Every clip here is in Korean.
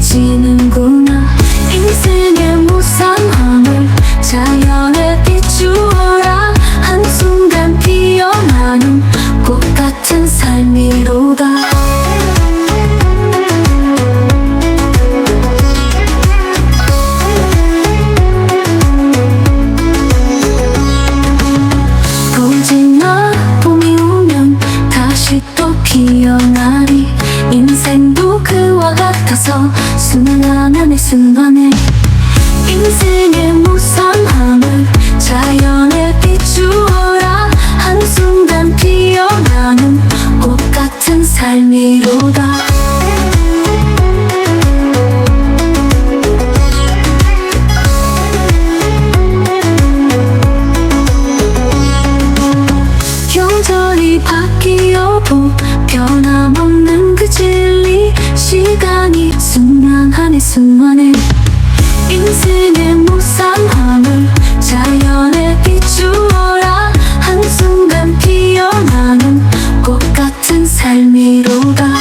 지는구나. 인생의 무상함을 자연 같아서 순간의 순간에 인생의 무상함을 자연에 비추어라. 한순간 피어나는 꽃 같은 삶이로다. 경전이 바뀌어도 변함없는 그 시간이 순간에 인생의 무상함을 자연에 비추어라. 한순간 피어나는 꽃 같은 삶이로다.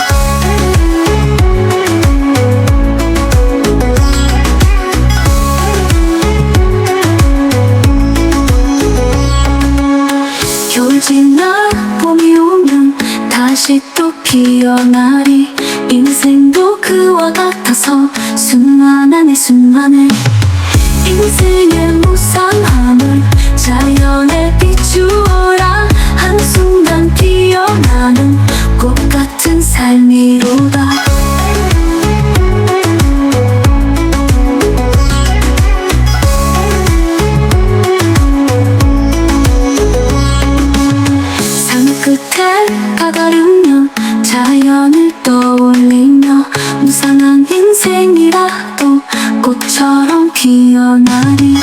겨울 지나 봄이 오면 다시 또 피어나리 그와 같아서 순환하네 순환해. 인생의 무상함을 자연에 비추어라. 한순간 피어나는 꽃 같은 삶이로다. 산 끝에 가다르면 자연을 떠 이상한 인생이라도 꽃처럼 피어나리